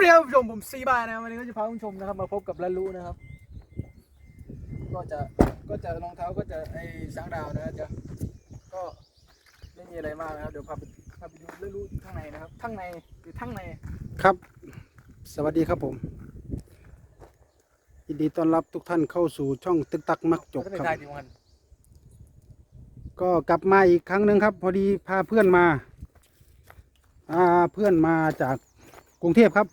วัสดีครับผู้ชมผมซีบายนะครับวันนี้ก็จะพาคุณผู้ชมนะครับมาพบกับลาลูนะครับ ก็จะก็จะรองเท้าก็จะไอ้สังดาวนะจะก็ไม่มีอะไรมากนะครับเดี๋ยวพาไปพาไปดูลาลูข้างในนะครับข้างในอยู่ข้างในครับ สวัสดีครับผมยินดีต้อนรับทุกท่านเข้าสู่ช่องตึกตักมักจกจะไปครับถ่ายที่วันก็กลับมาอีกครั้งหนึ่งครับ พอดีพาเพื่อนมาอ่าเพื่อนมาจากกรุงเทพครับ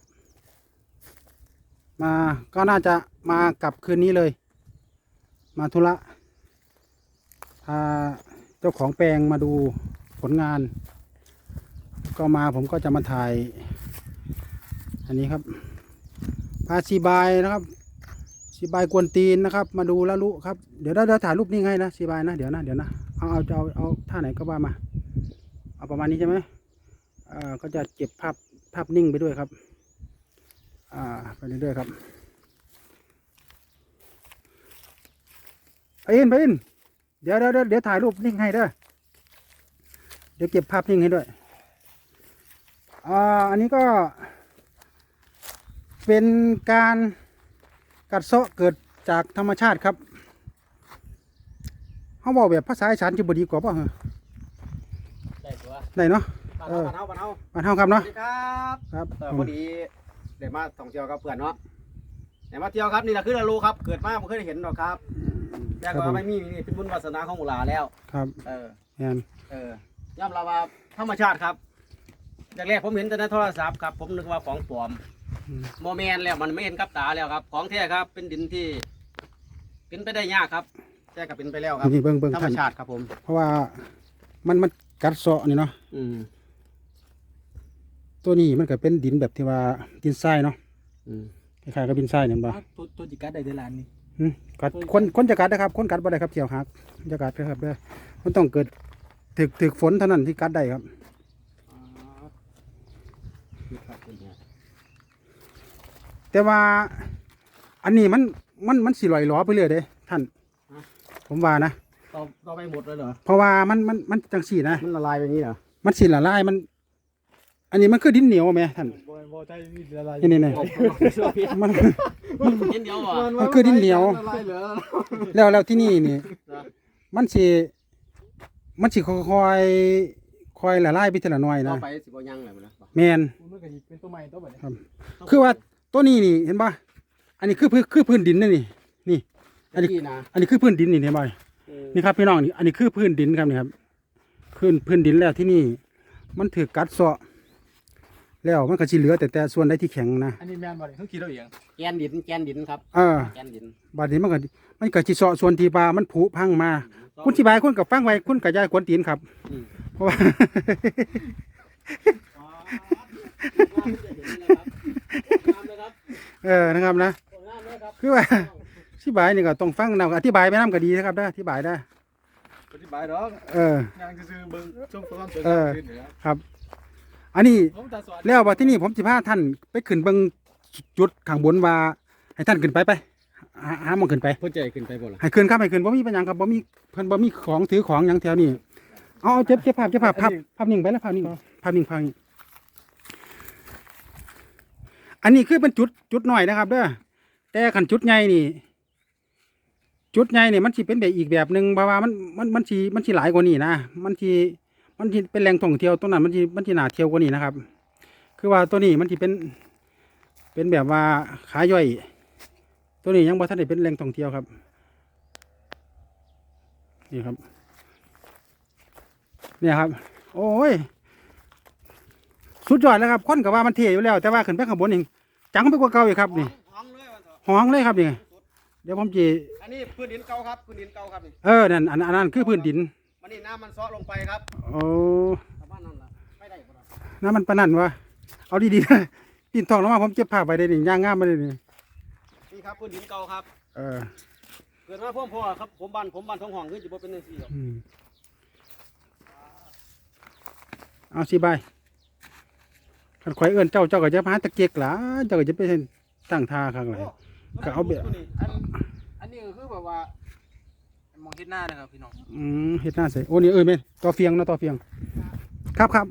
มาก็น่าจะมากลับคืนนี้เลย มาธุระพาเจ้าของแปลงมาดูผลงาน ก็มาผมก็จะมาถ่าย อันนี้ครับพาซีบายนะครับซีบายกวนตีนนะครับ มาดูแล้วรู้ครับเดี๋ยวเราเดี๋ยวถ่ายรูปนิ่งให้นะซีบายนะเดี๋ยวนะเดี๋ยวนะเอาเอาจะเอาเอาท่าไหนก็ว่ามา เอาประมาณนี้ใช่ไหมอ่อก็จะเก็บภาพภาพนิ่งไปด้วยครับ อ่าไปเรื่อยๆครับไปอินไปอินเดี๋ยวเดี๋ยวเดี๋ยวเดี๋ยวถ่ายรูปนิ่งให้เด้อเดี๋ยวเก็บภาพนิ่งให้ด้วยอ่าอันนี้ก็ เป็นการกัดเซาะเกิดจากธรรมชาติครับเขาบอกแบบภาษาอีสานจะบดีกว่าป่ะเหรอได้ตัวได้เนาะปานเอเฮาอปานเฮาปานเฮาบ้านเฮาครับสวัเนาะสดีครับครับ เออพอดี เดี๋ยวมาท่องเที่ยวกับเพื่อนเนาะเดี๋ยวมาเที่ยวครับนี่แหละคือเรารู้ครับ เกิดมาไม่เคยได้เห็นหรอกครับ แต่ครับก็ผมไม่มีนี่เป็นบุญวาสนาของหมูหลาแล้ว ครับ เออแอนเออย่อมรับว่าธรรมชาติครับแรกๆผมเห็นแต่ในโทรศัพท์ครับ ผมนึกว่าของปลอมอืมโมเมนแล้วมันไม่เห็นกับตาแล้วครับ ของแท้ครับ เป็นดินที่เป็นไปได้ยากครับแต่ก็เป็นไปแล้วครับนี่เบิ้งเบิ้งธรรมท่านชาติครับผม เพราะว่ามันมันกัดเซาะนี่เนาะอืม ตัวนี้มันก็เป็นดินแบบที่ว่าดินทรายเนาะอืมคล้ายๆกับดินทรายเนี่ยบ่อ้าวตัวตัวจิกัดได้ในร้านนี้อืมกัดคนคนจะกัดนะครับ คนกัดบ่ได้ครับเที่ยวหักจะกัดนะครับเด้อมันต้องเกิดถึกถึกฝนเท่านั้นที่กัดได้ครับอ๋อนี่ครับเป็นไงแต่ว่า อันนี้มันมันมันสิลอยล้อไปเรื่อยเด้ท่านผมว่านะ ต่อต่อไปหมดเลยเหรอ เพราะว่ามันมันมันจังสี่นะ มันละลายไปอย่างนี้เหรอมันสิละลายมัน อันนี้มันคือดินเหนียวไหมท่านบอยบอยใจมีอะไรนี่นี่นี่มันเห็นเดียวเหรอมันคือดินเหนียว ละลายเหลือแล้วแล้วที่นี่นี่นะมันสิมันสิค่อยๆค่อยละลายไปทีละหน่อยต่อนะไปสิบ่ยังเลยมันนะแมนมันก็สิเป็นตัวใหม่ตัวแบบนี้ครับ คือว่าตัวนี้นี่เห็นป่ะอันนี้คือพื้นคือพื้นดินนี่นี่นี่อันนี้ที่นะอันนี้คือพื้นดินนี่เห็นป่ะนี่ครับพี่น้องนี่อันนี้คือพื้นดินครับนี่ครับพื้นพื้นดินแล้วที่นี่ มันถือกัดเซาะ แล้วมันก็สิเหลือแต่แต่ส่วนใดที่แข็งนะอันนี้แมนบอลเขาคิดเอาเองแกนดินแกนดินครับ เออแกนดินบาดนี้มันก็มันก็สิเซาะส่วนที่ว่ามันผุพังมา คุณสิบายคุณกับฟังไว้คุณกับยายกวนตีนครับอืมเพราะว่าอ๋องามเลยครับเออนะครับนะงามเลยครับคือว่าอธิบายนี่ก็ต้องฟังนะอธิบายไปน้ำก็ดีนะครับได้ออธิบายได้อธิบายดอกเออ งานคือเบิ่งชมความสวยเองามอขึ้นเหนือครับ อันนี้ผมตาสวัสดีแล้วว่าที่นี่ผมสิพาท่านไปขึ้นเบิ่งจุดข้างบนว่า ให้ท่านขึ้นไปไปหาหาหมองขึ้นไป พ่อใจขึ้นไปบ่ล่ะให้ขึ้นครับให้ขึ้นบ่มีปัญญาครับบ่มีเพิ่นบ่มีของถือของหยังแถวนี้เอาเอาเจ็บเจ็บภาพเจ็บภาพภาพภาพนิ่งไปแล้วภาพนิ่งภาพนิ่งภาพนิ่งอันนี้คือเป็นจุดจุดหน่อยนะครับเด้อแต่ขันจุดใหญ่นี่ จุดใหญ่นี่มันสิเป็นแบบอีกแบบหนึ่งเพราะว่ามันมันมันสิมันสิหลายกว่านี้นะมันสิ มันสิเป็นแหล่งท่องเที่ยวตรงนั้นมันสิมันสิน่าเที่ยวกว่านี้นะครับ คือว่าตัวนี้มันสิเป็น เป็นแบบว่าขาย่อย ตัวนี้ยังบ่ทันได้เป็นแหล่งท่องเที่ยวครับ นี่ครับ เนี่ยครับ โอ้ย สุดยอดแล้วครับคนกับว่ามันเท่อยู่แล้ว แต่ว่าขึ้นไปข้างบนนี่จังไปกว่าเก่าอีกครับ นี่ห้องเลยวันเถอะห้องเลยครับนี่เดี๋ยวผมจีอันนี้พื้นดินเก่าครับพื้นดินเก่าครับนี่เออนั่นอันอันนั้นคือพื้นดิน วันนี้น้ำมันซ้อลงไปครับโอ้ประมาณนั้นล่ะไม่ได้บ่ล่ะน้ำมันปานนันวะเอาดีๆนะปีนทองแล้วมาผมเจ็บผ้าไปได้นี่ย่างงามมาเลยนี่นี่ครับพื้นดินเก่าครับ เออเกิดมาพ่อพ่อครับผมบ้านผมบ้านท้องห้องคือจะบ่เป็นจังซี่หรอกอืมเอาสิบายขันข่อยเอิ้นเจ้าเจ้าก็จะพาตะเกียกหล่ะเจ้าก็จะไปตั้งท่าข้างหลังก็เอาแบบอันอันนี้ก็คือแบบว่า มองเห็นหน้านะครับพี่น้องอืมเฮ็ดหน้าใส่โอ้นี่เอ้ยแม่นต่อเฟียงเนาะต่อเฟียง ครับครับ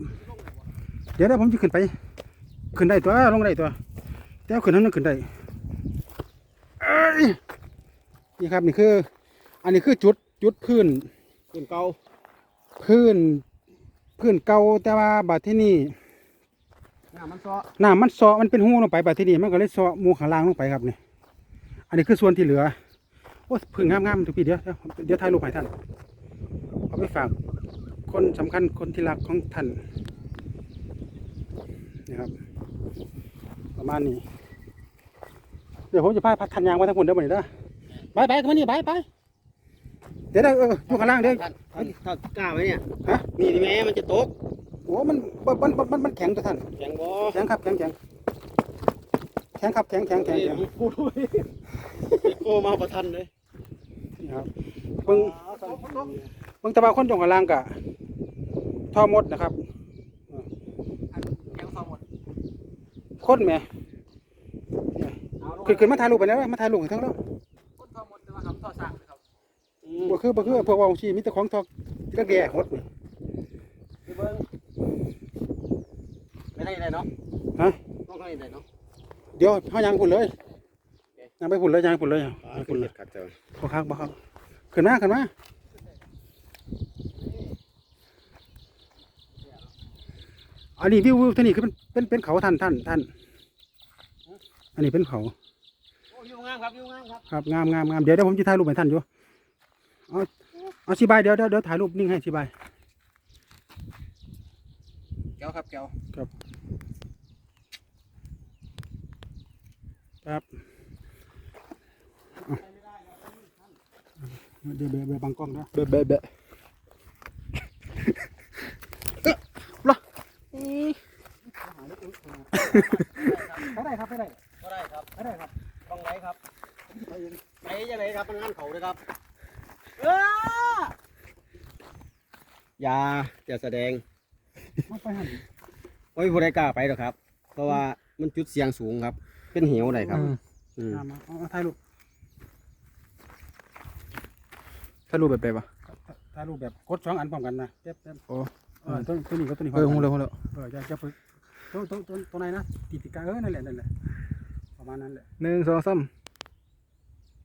เดี๋ยวเดี๋ยวผมจะขึ้นไป ขึ้นได้ตัวลงได้ตัวแต่เอาขึ้นนั้นขึ้นได้เอ้ยนี่ครับนี่คือ อันนี้คือจุดจุดพื้นขึ้นเก่าพื้นพื้นเก่าแต่ว่าบัดที่นี่น้ำมันซ้อน้ำมันเซาะมันเป็นหูลงไปบัดที่นี่มันก็เลยเซาะหมูข้างล่างลงไปครับนี่อันนี้คือส่วนที่เหลือ โอ้พึ่งงามๆทุกปีเดียวเดี๋ยวเดี๋ยวถ่ายรูปให้ท่าน เอาไปฝากคนสำคัญคนที่รักของท่านนี่ครับ ประมาณนี้ เดี๋ยวผมจะพาพัดทันยางมาทั้งหมดเดี๋ยวมานี่เด้อไปไปมานี่ไปไปเดี๋ยวเดี๋ยวเอออยู่ข้างล่างเดี๋ยวท่านท่านท่านกล้าไหมเนี่ยฮะนี่ดิแม่มันจะตกโอ้มันมันมันมันมันแข็งตัวท่านแข็งบ่แข็งครับแข็งแข็งแข็งครับแข็งแข็งแข็งแข็งพูดด้วยโก้มาประทันเลย นี่ครับเบิ่งเบิ่งแตะบาคนจงข้างล่างกะท่อมดนะครับอันยังฟังหมดคนแหม่ขึ้นขึ้นมาถ่ายรูปไปแล้วมาถ่ายรูปให้ทั้งแล้วคนฟังหมดแต่ว่าทำท่อสร้างนะครับบ่คือบ่คือพวกว่าของชีมีแต่ของทอกกระแก่หดนี่เบิ้งไม่ได้เลยเนาะฮะต้องให้ได้เนาะเดี๋ยวเฮายังพุ่นเลย ยังไปพุ่นเลยยังไปพุ่นเลยยังไปพุ่นเลยขัดเจอขอค้างบ่ครับขึ้นมาขึ้นมาอันนี้วิววิวที่นี่คือเป็นเป็นเป็นเขาท่านท่านท่าน อันนี้เป็นเขาโอ้ยงามครับยงามครับครับงามงามงามเดี๋ยวเดี๋ยวผมจะถ่ายรูปให้ท่านอยู่เอาเอาสิบายเดี๋ยวเดี๋ยวเดี๋ยวถ่ายรูปนิ่งให้สิบายแก้วครับแก้วครับเอา เดี๋ยวเดี๋ยวเดี๋ยวบังกล้องนะเบะเบะเบะไปได้ครับไปได้ก็ได้ครับไปได้ครับต้องไหนครับไปยังไงครับมันงานเขาเลยครับเอออย่าอย่าแสดงเอาไปหันโอ้ยผู้ใดกล้าไปหรอกครับ เพราะว่ามันจุดเสียงสูงครับ เป็นเหวได้ครับ อืมเอามาเอาเอาถ่ายรูป ถ้ารูปแบบไหนวะถ่ายรูปแบบกดสองอันพร้อมกันนะแป๊บแป๊บโอ้เออตัวตัวนี้ก็ตัวนี้พเอร้ออมหูกันแล้วหูแล้วเออจะจะฝึกตัวตัวตัวตัวไหนนะติดติดกันเออนั่นแหละนั่นแหละประมาณนั้นแหละหนึ่งสองสาม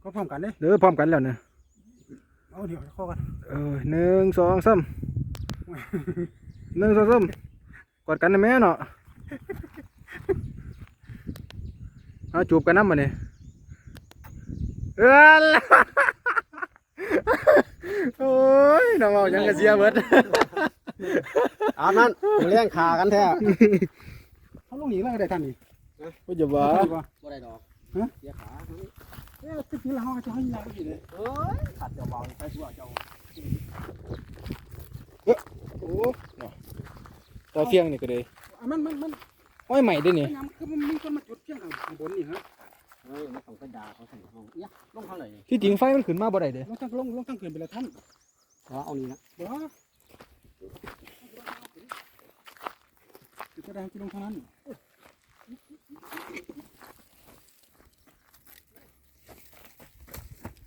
ก็พร้อมกันเด้เด้อพร้อมกันแล้วเนี่ยเอาเดี๋ยวข้อกันเออหนึ่งสองสามหนึ่งสองสามกอดกันนะแม่เนาะเอาจูบกันน้ำมาเนี่ยเออล่ะ โอ้ยน้องเอายังกระเสียเบิดอาบนั้นมาเลี้ยงขากันแท้เขาลงหนีแล้วได้ท่านนี่ก็จะว่าว่าบ่ได้ดอกฮะเสียขาเอ๊ะที่นี่เราจะให้ยาอีกเลยเอ้ยขัดเจ้าเบาไปชั่วเจ้าโอ้ตาเที่ยงนี่ก็เลยอะมันมันมันห้อยใหม่ด้วยนี่ยำคือมันมีคนมาจุดเที่ยงข้างบนนี่ฮะ เฮ้ยไม่ต้องไปด่าเขาใส่ห้องเนี่ยลงเท่าไหร่เนี่ยที่จริงไฟมันขึ้นมาบ่ได้เด้ลงทั้งลงลงทั้งเกินไปแล้วท่านอ๋อเอานี่นะบ่จุดกระดานที่ลงเท่านั้น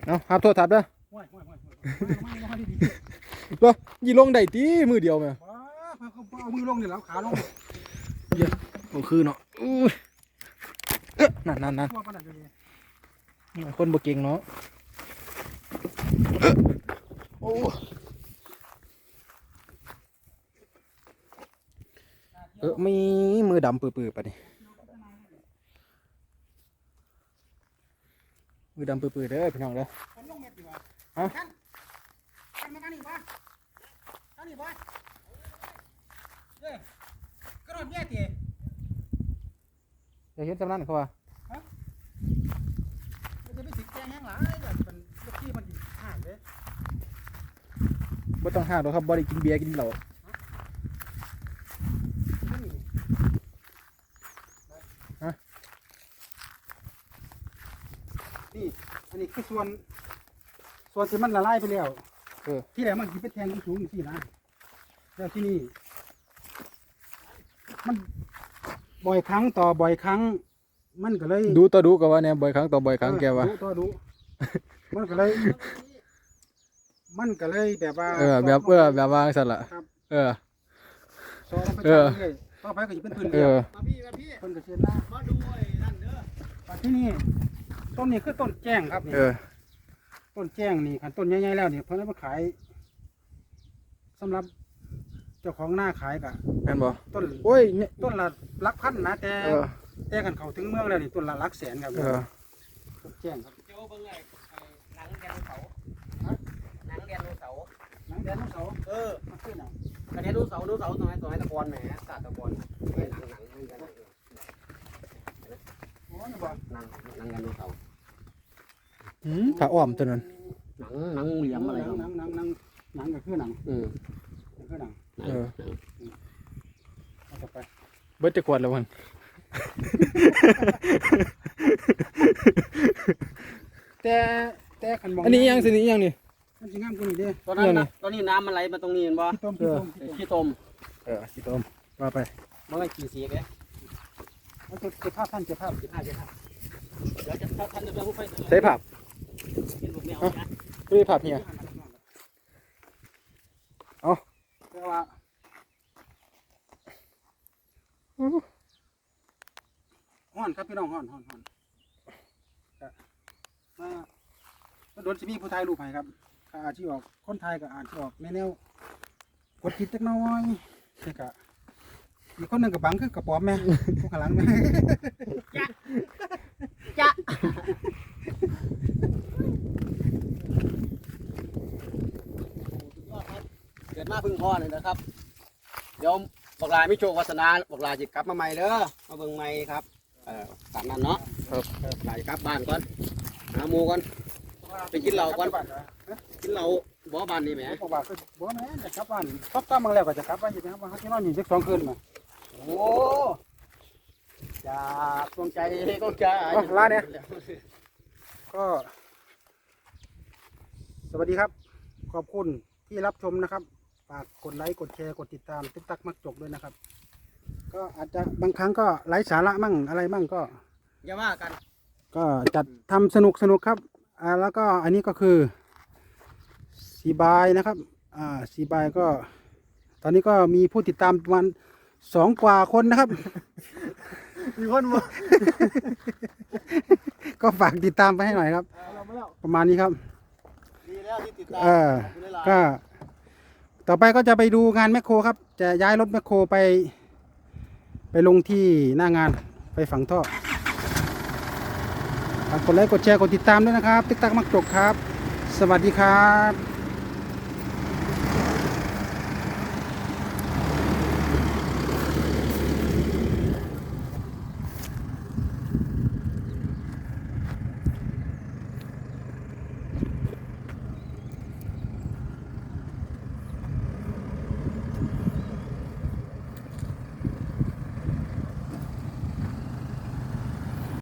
เอาหาโทรศัพท์เด้อว้ายว้ายว้ายว้ายมามาดีดีรอยีลงได้ตีมือเดียวแม่ว้าเขาเอามือลงนี่แล้วขาลงโอ้คือเนาะอู้ย เอ๊ะนั่นนั่นนั่นนี่คนบ่เก่งเนาะโอ้เออมีมือดำปื้อๆปะนี่มือดำปื้อๆเด้อพี่น้องเด้อฮะกันนี่บ้านท่านนี่บ้านเด้อกระโดดแย่เตี๋ย อยากเห็นจำนั้นเขาว่ามันจะไปสิแกงแห้งหลายแบบเป็นลูกที่มันอยู่ห่างเลยบ่ต้องหาดอกครับบ่ได้กินเบียร์กินเหล้านี่อันนี้คือส่วน ส่วนที่มันละลายไปแล้วเออที่แหลมมันกินเป็นแทงสูงๆสินะแล้วที่นี่ มัน บ่อยครั้งต่อบ่อยครั้ง มันก็เลยดูต่อดูก็ว่าเนี่ยบ่อยครั้งต่อบ่อยครั้งแกว่า เออดูต่อดู มันก็เลย มันก็เลยแบบว่าเออแบบเออแบบว่าจังซั่นล่ะครับเออซอยลงไปเออเรื่อยๆต่อไปก็จะเป็นพื้นเอเรียบอมาพี่มาพี่เพิ่นก็เชียนหน้ามาดูไอ้นั่นเด้อมาที่นี่ต้นนี้คือต้นแจ้งครับนี่ เออต้นแจ้งนี่คันต้นใหญ่ๆแล้วนี่เพิ่นเอามาขายสำหรับ เจ้าของหน้าขายกะแม่นบ่ต้นโอ้ยเนี่ยต้นละหลักพันนะแต่เออแต่กันเขาถึงเมืองแล้วนี่ต้นละหลักแสนครับเออต้นแจ้งครับเจ้าเบิ่งไอ้หนังแดนเสาหนังแดนเสาหนังแดนน้องเสาเออมันคือหนังกระเด็นดูเสาดูเสาตรงไหนตรงไหนตะกอนแหมศาสตร์ตะกอนหนังหนังหนังโอ้ยบ่หนังหนังกันดูเสาหืมถ้าอ้อมตัวนั้นหนังหนังเหลี่ยมอะไรหนังหนังหนังหนังก็คือหนังอืมก็คือหนัง เออ เอาต่อไปเบิดจะขวดแล้วมันแต่แต่ขันมองอันนี้ยังสินี่ยังนี่ มันสิงามกว่านี้เด้ตอนนั้นนะ ตอนนี้น้ำมันไหลมาตรงนี้เห็นบ่ขี้ต้มขี้ต้มขี้ต้มขี้ต้มเออสิต้มว่าไปมันก็ขี้เสียแกเอาเก็บเก็บภาพท่านเก็บภาพเจ็บห้าเจ็บห้าเดี๋ยวจะท่านจะไปผู้ไฟใส่ผับกินลูกแมวนะไม่ได้ผับเนี่ยเอาแต่ ว่าฮ้อนครับพี่น้องฮ้อนฮ้อนฮ้อนก็มามาโดนสิมีผู้ไทยรูปให้ครับก็อาจจะออกคนไทยก็อาจจะออกแม่แนวกดจิตจักหน้อยนี่ก็อีกคนหนึ่งกับบังคือกระป๋อมแม่ผู้ข้างหลังแม่จ้ะเกิ ดมาพึ่งพ่อเลยนะครับ เดี๋ยวบอกลาไม่โชควาสนาบอกลาจะกลับมาใหม่เด้อมาเบิ่งใหม่ครับเออตามนั้นเนาะครับลาจะกลับบ้านก่อนหาหมูก่อนไปกินเหล้าก่อนกินเหล้าบ่บ้านนี่แหมบอกว่าคือบ่แม่นจะกลับบ้านปั๊บตามมาแล้วก็จะกลับบ้านอยู่นะครับว่าเขาสินอนอยู่สักสองคืนมาโอ้จากดวงใจก็ใจก็สวัสดีครับ ขอบคุณที่รับชมนะครับ ฝากกดไลค์กดแชร์กดติดตามติ๊กตักมักจกด้วยนะครับ ก็อาจจะบางครั้งก็ไร้สาระมั่งอะไรมั่งก็ อย่าว่ากัน ก็จัดทำสนุกสนุกครับอ่าแล้วก็อันนี้ก็คือซีบายนะครับอ่าซีบายก็ ตอนนี้ก็มีผู้ติดตามประมาณสองกว่าคนนะครับ มีคนมาก็ฝากติดตามไปให้หน่อยครับเราไม่แล้วประมาณนี้ครับ ดีแล้วที่ติดตามเออ ขอบคุณหลายๆ ก็ ต่อไปก็จะไปดูงานแมคโครครับ จะย้ายรถแมคโครไป ไปลงที่หน้างานไปฝังท่อฝากกดไลค์กดแชร์กดติดตามด้วยนะครับ ติ๊กตักมักจกครับ สวัสดีครับ